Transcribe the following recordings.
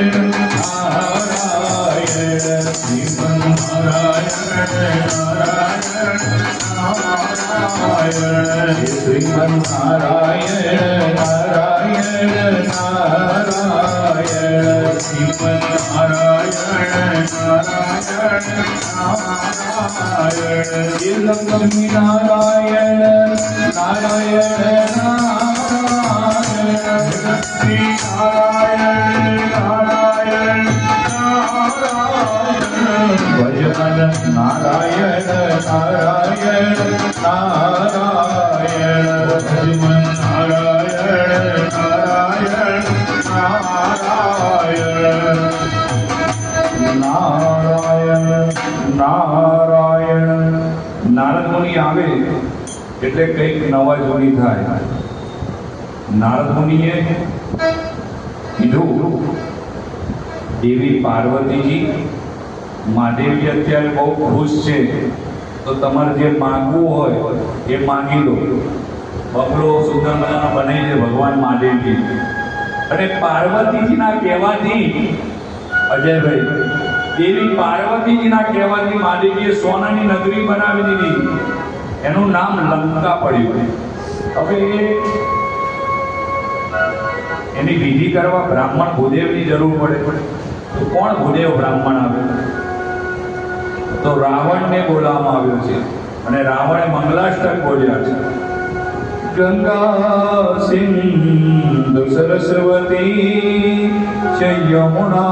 નારાયણ શ્રીમન નારાયણ નારાયણ શ્રીમન નારાયણ નારાયણ નારાયણ શ્રીમન નારાયણ નારાયણ નારાયણ હે ભજન નારાયણ નારાયણ નારાયણ નારાયણ નારાયણ નારાયણ નારાયણ નારાયણ નારદ મુનિ આવે એટલે કંઈક નવા જૂની થાય. નારદ મુનિએ કીધું, દેવી પાર્વતીજી મહાદેવજી અત્યારે બહુ ખુશ છે. તો તમારે જે માંગવું હોય એ માંગી લો. બબલો સુંદર મજાનો બનાવી દે ભગવાન મહાદેવજી. અને પાર્વતીજીના કહેવાથી, અજયભાઈ એવી પાર્વતીજીના કહેવાથી મહાદેવજીએ સોનાની નગરી બનાવી દીધી. એનું નામ લંકા પડ્યું. હવે એ એની વિધિ કરવા બ્રાહ્મણ ભૂદેવની જરૂર પડે. તો કોણ ભૂદેવ બ્રાહ્મણ આવે? તો રાવણને બોલાવવામાં આવ્યો છે અને રાવણે મંગલાષ્ટક બોલ્યા છે. ગંગા સિંધુ સરસ્વતી છે યમુના,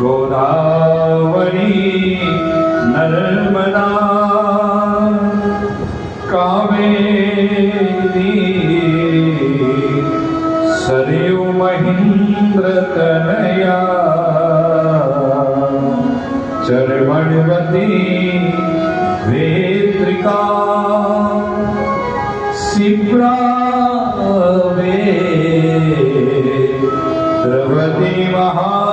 ગોદાવરી, નર્મદા, કાવેરી સરયુ મહિન્દ્ર ચરમણવતી વેત્રિકા સિપ્રાવે દ્રવતી મહાસુરનદી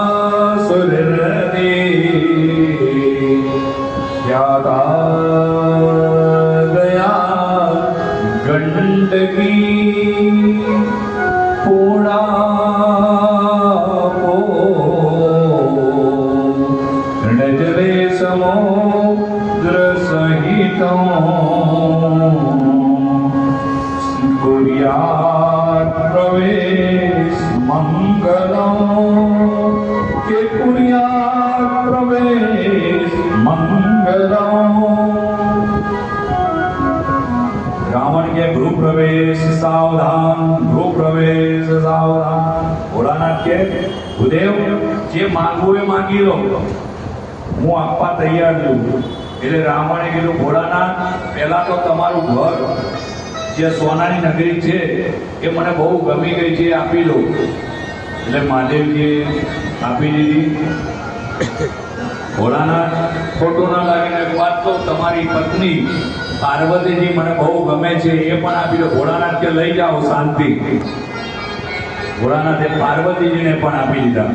પ્રવેશ મંગલો કે કુર્યાત પ્રવેશ મંગલો રાવણ કે ગૃહ પ્રવેશ સાવધાન ગૃહ પ્રવેશ સાવધાન ભોળાનાથ કે જે માંગવું એ માંગી લો હું આપવા તૈયાર છું એટલે રાવણે કીધું, ભોળાનાથ, પહેલા તો તમારું ઘર, જે સોનાની નગરી છે, એ મને બહુ ગમી ગઈ છે આપી દો. એટલે મહાદેવજીએ આપી દીધી. ભોળાનાથ, ખોટું ના લાગીને એક વાત તો તમારી પત્ની પાર્વતીજી મને બહુ ગમે છે, એ પણ આપી દો. ભોળાનાથ કે લઈ જાઓ શાંતિ. ભોળાનાથે પાર્વતીજીને પણ આપી દીધા.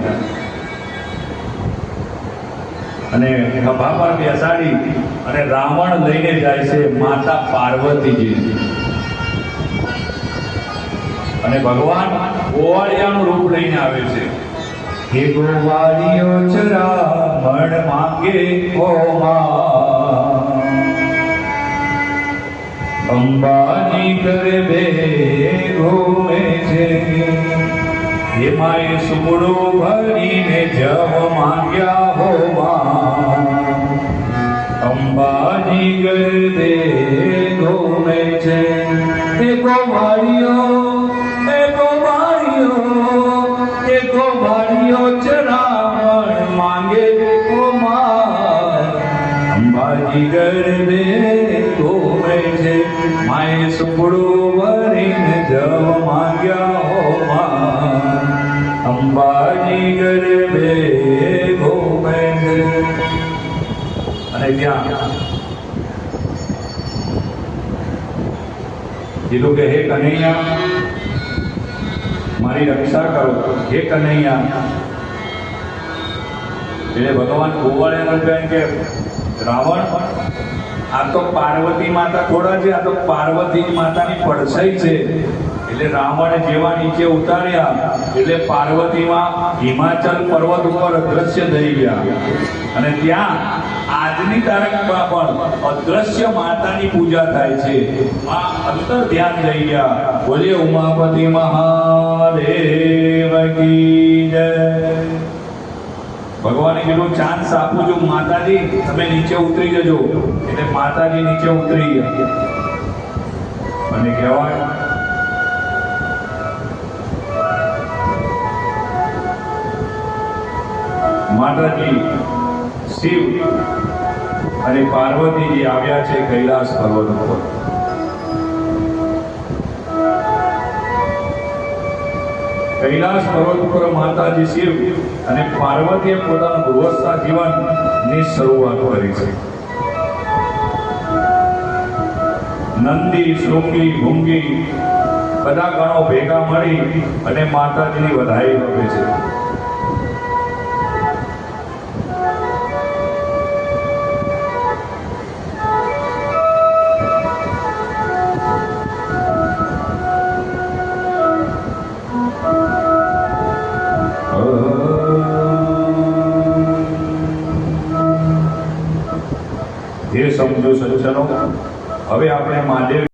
અને ખભા પર બેસાડી અને રાવણ લઈને જાય છે માતા પાર્વતીજી. અને ભગવાન ઓવાળિયાનું રૂપ લઈને આવે છે. હે ગોવાળિયો ચરામણ માંગે ઓ અંબાજી કરે બે ઘોમે છે. માએ સુમડો ભરીને જવ માંગ્યા હોવા. અંબાજી ગરદે ઘૂમે છે. હે ગોવાળિયો કીધું કે, હે કનૈયા, મારી રક્ષા કરો. હે કનૈયા. એટલે ભગવાન ગોવાળિયાનું કહે કે, રાવણ, આ તો પાર્વતી માતા ખોડા છે, આ તો પાર્વતી માતાની પડછાઈ છે. એટલે રાવણ જેવા નીચે ઉતાર્યા, એટલે પાર્વતીમાં હિમાચલ પર્વત ઉપર અદ્રશ્ય થઈ ગયા. અને ત્યાં આજની તારીખમાં પણ અદ્રશ્ય માતાની પૂજા થાય છે. માં અંતર ધ્યાન થઈ ગયા. બોલે, ઉમાપતિ મહાદેવ જય. ભગવાને કીધું ચાન્સ આપું છું માતાજી, તમે નીચે ઉતરી જજો. એટલે માતાજી નીચે ઉતરી ગયા. અને કહેવાય માતાજી, શિવ અને પાર્વતીજી આવ્યા છે કૈલાસ પર્વત ઉપર. કૈલાસ પર્વત ઉપર માતાજી શિવ અને પાર્વતીએ પોતાના ગૃહસ્થા જીવનની શરૂઆત કરી છે. નંદી, શૃંગી, ભૂંગી બધા ગણો ભેગા મળી અને માતાજીની વધાઈ આપે છે. હવે આપણે મહાદેવ